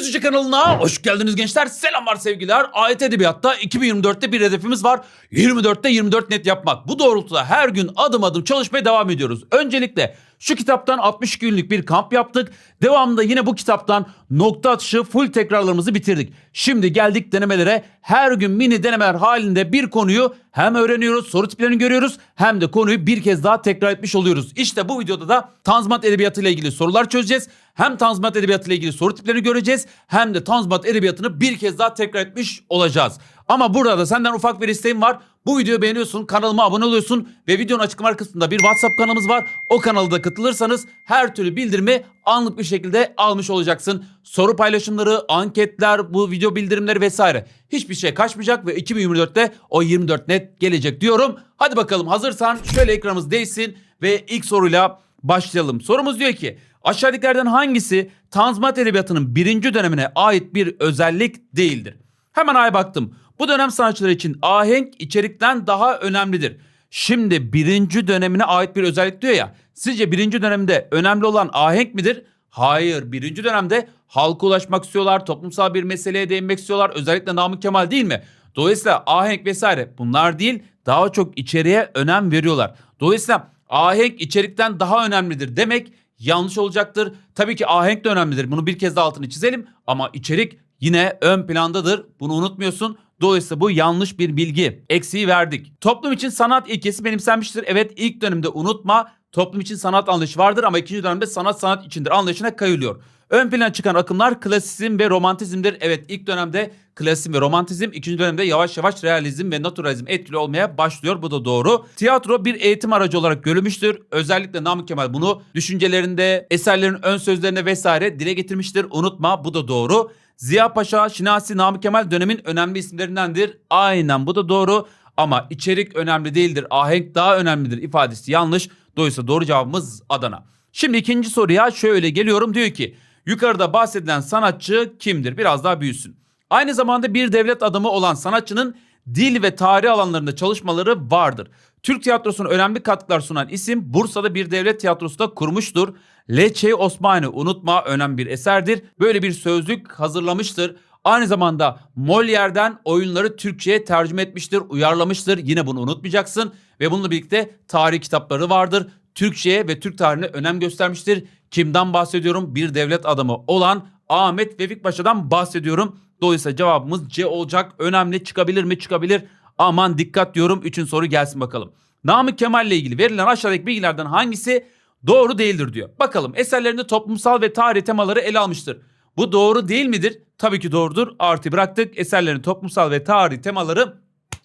Yüzücü kanalına hoş geldiniz gençler. Selamlar sevgiler. Ayet Edebiyat'ta 2024'te bir hedefimiz var. 24'te 24 net yapmak. Bu doğrultuda her gün adım adım çalışmaya devam ediyoruz. Öncelikle şu kitaptan 60 günlük bir kamp yaptık. Devamında yine bu kitaptan nokta atışı full tekrarlarımızı bitirdik. Şimdi geldik denemelere. Her gün mini denemeler halinde bir konuyu hem öğreniyoruz, soru tiplerini görüyoruz hem de konuyu bir kez daha tekrar etmiş oluyoruz. İşte bu videoda da Tanzimat Edebiyatı ile ilgili sorular çözeceğiz. Hem Tanzimat Edebiyatı ile ilgili soru tiplerini göreceğiz hem de Tanzimat Edebiyatı'nı bir kez daha tekrar etmiş olacağız. Ama burada da senden ufak bir isteğim var. Bu videoyu beğeniyorsun, kanalıma abone oluyorsun ve videonun açıklama kısmında bir WhatsApp kanalımız var. O kanalda da katılırsanız her türlü bildirimi anlık bir şekilde almış olacaksın. Soru paylaşımları, anketler, bu video bildirimleri vesaire. Hiçbir şey kaçmayacak ve 2024'te o 24 net gelecek diyorum. Hadi bakalım hazırsan şöyle ekranımız değişsin ve ilk soruyla başlayalım. Sorumuz diyor ki aşağıdakilerden hangisi Tanzimat Edebiyatı'nın birinci dönemine ait bir özellik değildir? Hemen aya baktım. Bu dönem sanatçıları için ahenk içerikten daha önemlidir. Şimdi birinci dönemine ait bir özellik diyor ya. Sizce birinci dönemde önemli olan ahenk midir? Hayır. Birinci dönemde halka ulaşmak istiyorlar. Toplumsal bir meseleye değinmek istiyorlar. Özellikle Namık Kemal değil mi? Dolayısıyla ahenk vesaire bunlar değil daha çok içeriğe önem veriyorlar. Dolayısıyla ahenk içerikten daha önemlidir demek yanlış olacaktır. Tabii ki ahenk de önemlidir. Bunu bir kez daha altını çizelim ama içerik yine ön plandadır. Bunu unutmuyorsun. Dolayısıyla bu yanlış bir bilgi. Eksiği verdik. Toplum için sanat ilkesi benimsenmiştir. Evet ilk dönemde unutma toplum için sanat anlayışı vardır ama ikinci dönemde sanat sanat içindir anlayışına kayılıyor. Ön plana çıkan akımlar klasizm ve romantizmdir. Evet ilk dönemde klasizm ve romantizm, ikinci dönemde yavaş yavaş realizm ve naturalizm etkili olmaya başlıyor. Bu da doğru. Tiyatro bir eğitim aracı olarak görülmüştür. Özellikle Namık Kemal bunu düşüncelerinde, eserlerin ön sözlerine vesaire dile getirmiştir. Unutma bu da doğru. Ziya Paşa, Şinasi, Namık Kemal dönemin önemli isimlerindendir. Aynen bu da doğru. Ama içerik önemli değildir. Ahenk daha önemlidir ifadesi yanlış. Dolayısıyla doğru cevabımız Adana. Şimdi ikinci soruya şöyle geliyorum. Diyor ki yukarıda bahsedilen sanatçı kimdir? Biraz daha büyüsün. Aynı zamanda bir devlet adamı olan sanatçının dil ve tarih alanlarında çalışmaları vardır. Türk tiyatrosuna önemli katkılar sunan isim Bursa'da bir devlet tiyatrosu da kurmuştur. Leçe Osmani unutma önemli bir eserdir. Böyle bir sözlük hazırlamıştır. Aynı zamanda Molière'den oyunları Türkçe'ye tercüme etmiştir, uyarlamıştır. Yine bunu unutmayacaksın. Ve bununla birlikte tarih kitapları vardır. Türkçe'ye ve Türk tarihine önem göstermiştir. Kimden bahsediyorum? Bir devlet adamı olan Ahmet Vefik Paşa'dan bahsediyorum. Dolayısıyla cevabımız C olacak. Önemli çıkabilir mi? Çıkabilir. Aman dikkat diyorum. Üçüncü soru gelsin bakalım. Namık Kemal ile ilgili verilen aşağıdaki bilgilerden hangisi doğru değildir diyor. Bakalım eserlerinde toplumsal ve tarih temaları ele almıştır. Bu doğru değil midir? Tabii ki doğrudur. Artı bıraktık. Eserlerin toplumsal ve tarih temaları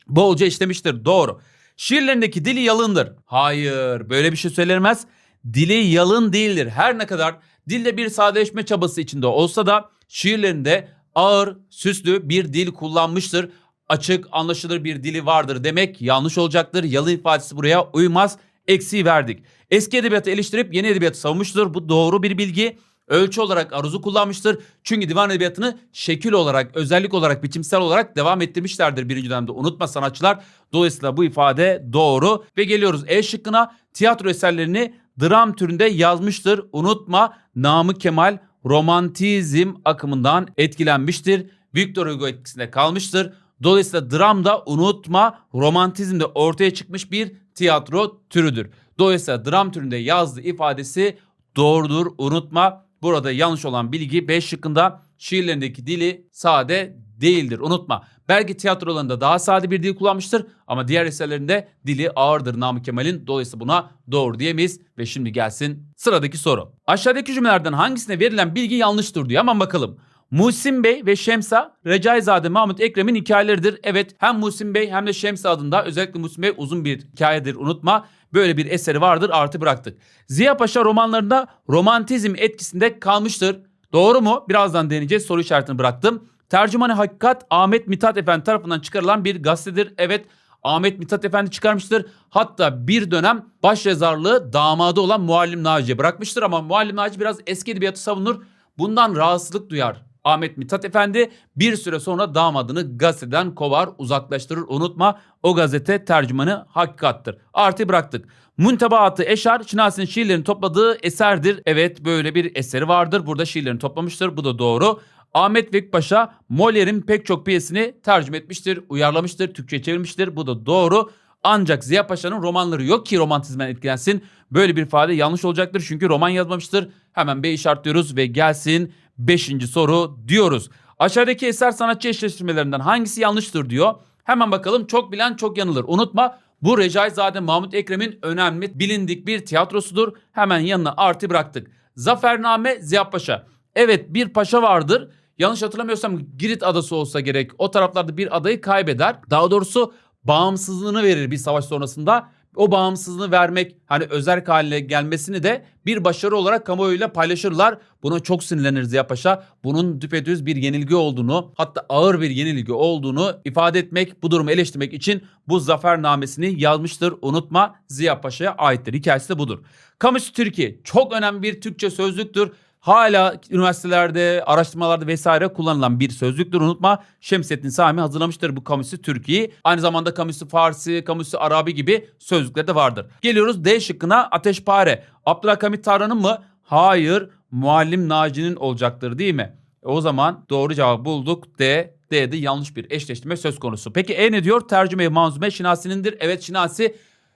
bolca işlemiştir. Doğru. Şiirlerindeki dili yalındır. Hayır böyle bir şey söylenmez. Dili yalın değildir. Her ne kadar dilde bir sadeleşme çabası içinde olsa da şiirlerinde ağır, süslü bir dil kullanmıştır. Açık, anlaşılır bir dili vardır demek yanlış olacaktır. Yalın ifadesi buraya uymaz. Eksiği verdik. Eski edebiyatı eleştirip yeni edebiyatı savunmuştur. Bu doğru bir bilgi. Ölçü olarak aruzu kullanmıştır. Çünkü divan edebiyatını şekil olarak, özellik olarak, biçimsel olarak devam ettirmişlerdir birinci dönemde. Unutma sanatçılar. Dolayısıyla bu ifade doğru. Ve geliyoruz E şıkkına. Tiyatro eserlerini dram türünde yazmıştır. Unutma Namık Kemal romantizm akımından etkilenmiştir. Victor Hugo etkisinde kalmıştır. Dolayısıyla dram da unutma romantizmde ortaya çıkmış bir tiyatro türüdür. Dolayısıyla dram türünde yazdığı ifadesi doğrudur unutma. Burada yanlış olan bilgi 5 şıkkında şiirlerindeki dili sade değildir unutma. Belki tiyatrolarında daha sade bir dil kullanmıştır ama diğer eserlerinde dili ağırdır Namık Kemal'in. Dolayısıyla buna doğru diyemeyiz ve şimdi gelsin sıradaki soru. Aşağıdaki cümlelerden hangisine verilen bilgi yanlıştır diyor. Hemen bakalım. Muhsin Bey ve Şemsa Recaizade Mahmut Ekrem'in hikayeleridir. Evet hem Muhsin Bey hem de Şemsa adında özellikle Muhsin Bey uzun bir hikayedir unutma. Böyle bir eseri vardır artı bıraktık. Ziya Paşa romanlarında romantizm etkisinde kalmıştır. Doğru mu? Birazdan deneyeceğiz. Soru işaretini bıraktım. Tercümanı Hakikat Ahmet Mithat Efendi tarafından çıkarılan bir gazetedir. Evet Ahmet Mithat Efendi çıkarmıştır. Hatta bir dönem başyazarlığı damadı olan Muallim Naci'ye bırakmıştır. Ama Muallim Naci biraz eski edebiyatı savunur. Bundan rahatsızlık duyar. Ahmet Mithat Efendi bir süre sonra damadını gazeteden kovar uzaklaştırır. Unutma o gazete tercümanı hakikattır. Artı bıraktık. Muntebaatı Eşar Şinasi'nin şiirlerini topladığı eserdir. Evet böyle bir eseri vardır. Burada şiirlerini toplamıştır. Bu da doğru. Ahmet Vek Paşa Molière'in pek çok piyesini tercüme etmiştir, uyarlamıştır, Türkçe çevirmiştir. Bu da doğru. Ancak Ziya Paşa'nın romanları yok ki romantizmden etkilensin. Böyle bir ifade yanlış olacaktır çünkü roman yazmamıştır. Hemen B işaretliyoruz ve gelsin 5. soru diyoruz. Aşağıdaki eser sanatçı eşleştirmelerinden hangisi yanlıştır diyor. Hemen bakalım çok bilen çok yanılır. Unutma bu Recaizade Mahmut Ekrem'in önemli bilindik bir tiyatrosudur. Hemen yanına artı bıraktık. Zafername Ziya Paşa. Evet bir paşa vardır. Yanlış hatırlamıyorsam Girit adası olsa gerek. O taraflarda bir adayı kaybeder. Daha doğrusu bağımsızlığını verir bir savaş sonrasında. O bağımsızlığını vermek hani özerk haline gelmesini de bir başarı olarak kamuoyuyla paylaşırlar. Buna çok sinirlenir Ziya Paşa. Bunun düpedüz bir yenilgi olduğunu hatta ağır bir yenilgi olduğunu ifade etmek, bu durumu eleştirmek için bu zafernamesini yazmıştır. Unutma Ziya Paşa'ya aittir. Hikayesi de budur. Kamusu Türkiye çok önemli bir Türkçe sözlüktür. Hala üniversitelerde, araştırmalarda vesaire kullanılan bir sözlüktür. Unutma Şemsettin Sami hazırlamıştır bu kamusu Türkiye'yi. Aynı zamanda kamusu Farsi, kamusu Arabi gibi sözlükler de vardır. Geliyoruz D şıkkına Ateşpare. Abdülhamit Tarhan'ın mı? Hayır. Muallim Naci'nin olacaktır değil mi? E o zaman doğru cevabı bulduk. D. D'de yanlış bir eşleştirme söz konusu. Peki E ne diyor? Tercüme-i manzume Şinasi'nindir. Evet Şinasi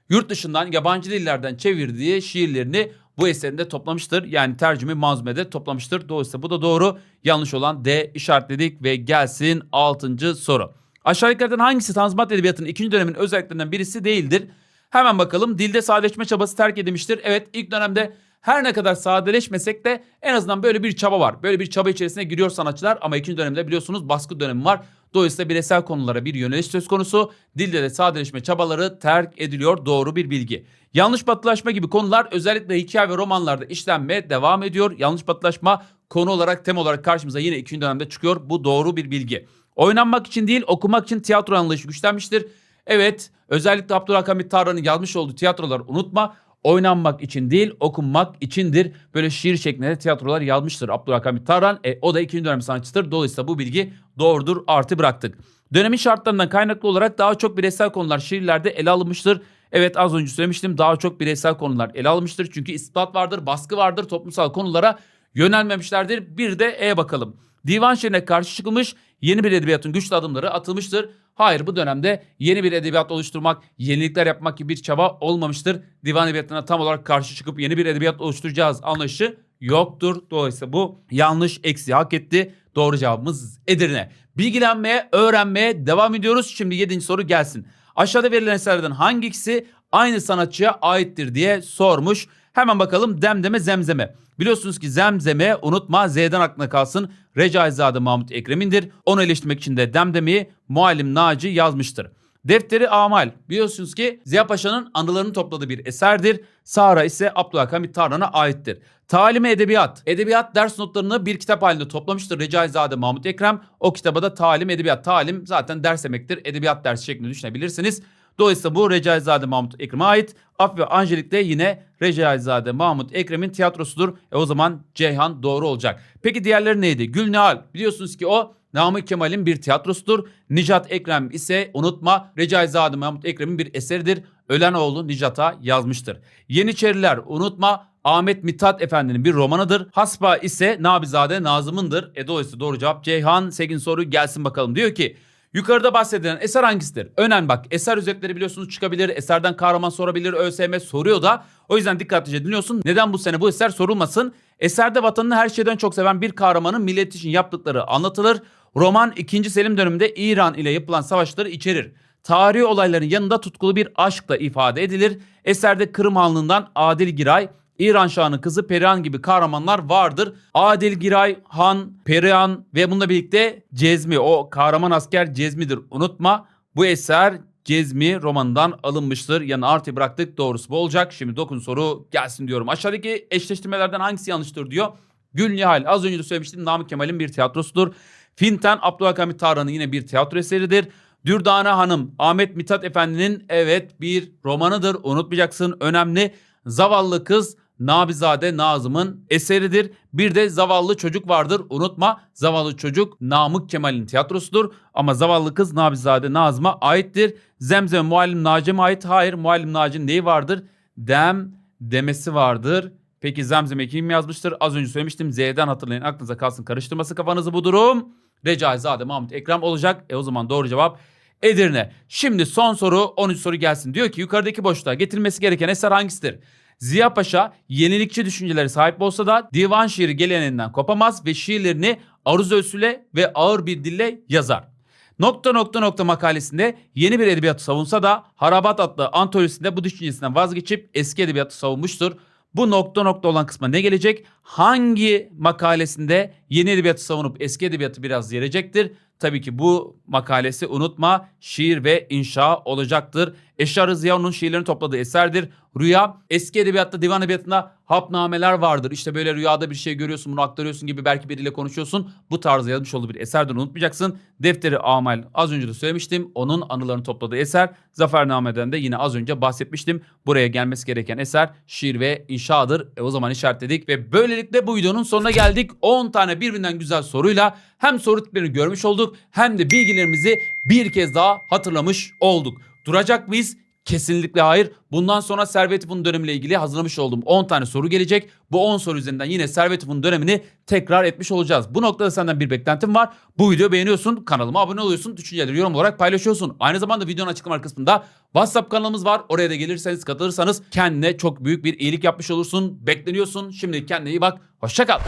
yurt dışından yabancı dillerden çevirdiği şiirlerini bu eserinde toplamıştır. Yani tercüme manzumede toplamıştır. Dolayısıyla bu da doğru. Yanlış olan D işaretledik ve gelsin 6. soru. Aşağıdakilerden hangisi Tanzimat Edebiyatı'nın ikinci dönemin özelliklerinden birisi değildir? Hemen bakalım. Dilde sadeleşme çabası terk edilmiştir. Evet ilk dönemde her ne kadar sadeleşmesek de en azından böyle bir çaba var. Böyle bir çaba içerisine giriyor sanatçılar ama ikinci dönemde biliyorsunuz baskı dönemi var. Dolayısıyla bireysel konulara bir yöneliş söz konusu. Dilde de sadeleşme çabaları terk ediliyor. Doğru bir bilgi. Yanlış batılaşma gibi konular özellikle hikaye ve romanlarda işlenmeye devam ediyor. Yanlış batılaşma konu olarak tema olarak karşımıza yine ikinci dönemde çıkıyor. Bu doğru bir bilgi. Oynanmak için değil okumak için tiyatro anlayışı güçlenmiştir. Evet özellikle Abdülhamit Tarhan'ın yazmış olduğu tiyatroları unutma. Oynanmak için değil okunmak içindir. Böyle şiir şeklinde tiyatrolar yazmıştır Abdülhamit Tarhan. E, o da ikinci dönem sanatçıdır. Dolayısıyla bu bilgi doğrudur artı bıraktık. Dönemin şartlarından kaynaklı olarak daha çok bireysel konular şiirlerde ele alınmıştır. Evet az önce söylemiştim daha çok bireysel konular ele alınmıştır. Çünkü ispat vardır, baskı vardır, toplumsal konulara yönelmemişlerdir. Bir de E bakalım. Divan şiirine karşı çıkılmış yeni bir edebiyatın güçlü adımları atılmıştır. Hayır bu dönemde yeni bir edebiyat oluşturmak, yenilikler yapmak gibi bir çaba olmamıştır. Divan edebiyatına tam olarak karşı çıkıp yeni bir edebiyat oluşturacağız anlayışı yoktur. Dolayısıyla bu yanlış eksi hak etti. Doğru cevabımız Edirne. Bilgilenmeye, öğrenmeye devam ediyoruz. Şimdi 7. soru gelsin. Aşağıda verilen eserlerden hangisi aynı sanatçıya aittir diye sormuş. Hemen bakalım demdeme zemzeme. Biliyorsunuz ki zemzeme unutma Z'den aklına kalsın. Recaizade Mahmut Ekrem'indir. Onu eleştirmek için de demdemeyi Muallim Naci yazmıştır. Defteri Amal biliyorsunuz ki Ziya Paşa'nın anılarını topladığı bir eserdir. Sahra ise Abdülhamit Tarhan'a aittir. Talime Edebiyat. Edebiyat ders notlarını bir kitap halinde toplamıştır Recaizade Mahmut Ekrem. O kitaba da Talim Edebiyat. Talim zaten ders demektir. Edebiyat dersi şeklinde düşünebilirsiniz. Dolayısıyla bu Recaizade Mahmut Ekrem'e ait. Af ve Angelik de yine Recaizade Mahmut Ekrem'in tiyatrosudur. E o zaman Ceyhan doğru olacak. Peki diğerleri neydi? Gülnihal. Biliyorsunuz ki o Namık Kemal'in bir tiyatrosudur. Nicat Ekrem ise unutma Recaizade Mahmut Ekrem'in bir eseridir. Ölen oğlu Nicat'a yazmıştır. Yeniçeriler unutma Ahmet Mithat Efendi'nin bir romanıdır. Hasba ise Nabizade Nazım'ındır. E dolayısıyla doğru cevap Ceyhan. 8 soru gelsin bakalım. Diyor ki Yukarıda bahsedilen eser hangisidir? Önemli bak eser özetleri biliyorsunuz çıkabilir. Eserden kahraman sorabilir. ÖSYM soruyor da. O yüzden dikkatlice dinliyorsun. Neden bu sene bu eser sorulmasın? Eserde vatanını her şeyden çok seven bir kahramanın millet için yaptıkları anlatılır. Roman 2. Selim döneminde İran ile yapılan savaşları içerir. Tarihi olayların yanında tutkulu bir aşkla ifade edilir. Eserde Kırım Hanlığı'ndan Adil Giray, İran Şahı'nın kızı Perihan gibi kahramanlar vardır. Adil Giray, Han, Perihan ve bununla birlikte Cezmi o kahraman asker Cezmi'dir unutma. Bu eser Cezmi romanından alınmıştır. Yani artı bıraktık doğrusu bu olacak. Şimdi dokun soru gelsin diyorum. Aşağıdaki eşleştirmelerden hangisi yanlıştır diyor. Gül Nihal az önce de söylemiştim Namık Kemal'in bir tiyatrosudur. Finten Abdülhamit Tarhan'ın yine bir tiyatro eseridir. Dürdane Hanım Ahmet Mithat Efendi'nin evet bir romanıdır. Unutmayacaksın önemli. Zavallı Kız Nabizade Nazım'ın eseridir. Bir de Zavallı Çocuk vardır. Unutma Zavallı Çocuk Namık Kemal'in tiyatrosudur. Ama Zavallı Kız Nabizade Nazım'a aittir. Zemzem Muallim Naci'ye ait? Hayır Muallim Naci'nin neyi vardır? Dem demesi vardır. Peki Zemzem'e kim yazmıştır? Az önce söylemiştim. Z'den hatırlayın aklınıza kalsın karıştırması kafanızı bu durum. Recaizade Mahmut Ekrem olacak. E o zaman doğru cevap Edirne. Şimdi son soru 13 soru gelsin. Diyor ki yukarıdaki boşluğa getirilmesi gereken eser hangisidir? Ziya Paşa yenilikçi düşünceleri sahip olsa da divan şiiri geleneğinden kopamaz ve şiirlerini aruz ölçüsüyle ve ağır bir dille yazar. Nokta nokta nokta makalesinde yeni bir edebiyatı savunsa da Harabat adlı antolojisinde bu düşüncesinden vazgeçip eski edebiyatı savunmuştur. Bu nokta nokta olan kısma ne gelecek? Hangi makalesinde yeni edebiyatı savunup eski edebiyatı biraz yerecektir? Tabii ki bu makalesi unutma şiir ve inşa olacaktır. Eşar Ziyao'nun şiirlerini topladığı eserdir. Rüya eski edebiyatta divan edebiyatında hapnameler vardır. İşte böyle rüyada bir şey görüyorsun bunu aktarıyorsun gibi belki biriyle konuşuyorsun. Bu tarzda yazmış olduğu bir eserdir unutmayacaksın. Defteri Amal az önce de söylemiştim. Onun anılarını topladığı eser. Zafername'den de yine az önce bahsetmiştim. Buraya gelmesi gereken eser şiir ve inşadır. E o zaman işaretledik ve böylelikle bu videonun sonuna geldik. 10 tane birbirinden güzel soruyla hem soru tiplerini görmüş olduk hem de bilgilerimizi bir kez daha hatırlamış olduk. Duracak mıyız? Kesinlikle hayır. Bundan sonra Servet Fun dönemiyle ilgili hazırlamış olduğum 10 tane soru gelecek. Bu 10 soru üzerinden yine Servet Fun dönemini tekrar etmiş olacağız. Bu noktada senden bir beklentim var. Bu videoyu beğeniyorsun, kanalıma abone oluyorsun, düşünceleri yorum olarak paylaşıyorsun. Aynı zamanda videonun açıklama kısmında WhatsApp kanalımız var. Oraya da gelirseniz, katılırsanız kendine çok büyük bir iyilik yapmış olursun. Bekleniyorsun. Şimdi kendine iyi bak. Hoşça kal.